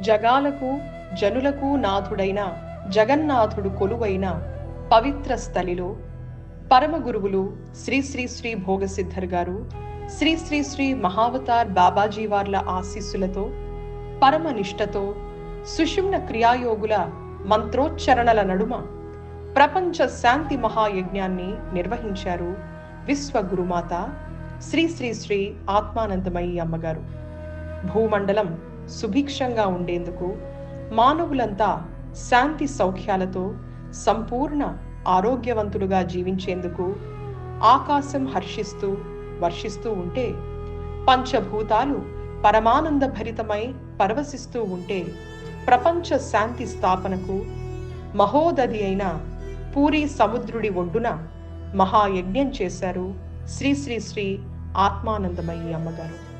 జగాలకు జనులకు నాథుడైన జగన్నాథుడు కొలువైన పవిత్ర స్థలిలో పరమ గురువులు శ్రీ శ్రీ శ్రీ భోగసిద్ధర్ గారు శ్రీ శ్రీ శ్రీ మహావతార్ బాబాజీ వార్ల ఆశీస్సులతో పరమ నిష్టతో సుషుమ్న క్రియాయోగుల మంత్రోచ్చరణల నడుమ ప్రపంచ శాంతి మహాయజ్ఞాన్ని నిర్వహించారు విశ్వగురుమాత శ్రీ శ్రీ శ్రీ ఆత్మానందమయి అమ్మగారు. భూమండలం సుభిక్షంగా ఉండేందుకు మానవులంతా శాంతి సౌఖ్యాలతో సంపూర్ణ ఆరోగ్యవంతులుగా జీవించేందుకు ఆకాశం హర్షిస్తూ వర్షిస్తూ ఉంటే పంచభూతాలు పరమానంద భరితమై పరవశిస్తూ ఉంటే ప్రపంచ శాంతి స్థాపనకు మహోదది అయిన పూరి సముద్రుడి ఒడ్డున మహాయజ్ఞం చేశారు శ్రీ శ్రీ శ్రీ ఆత్మానందమయ్యి అమ్మగారు.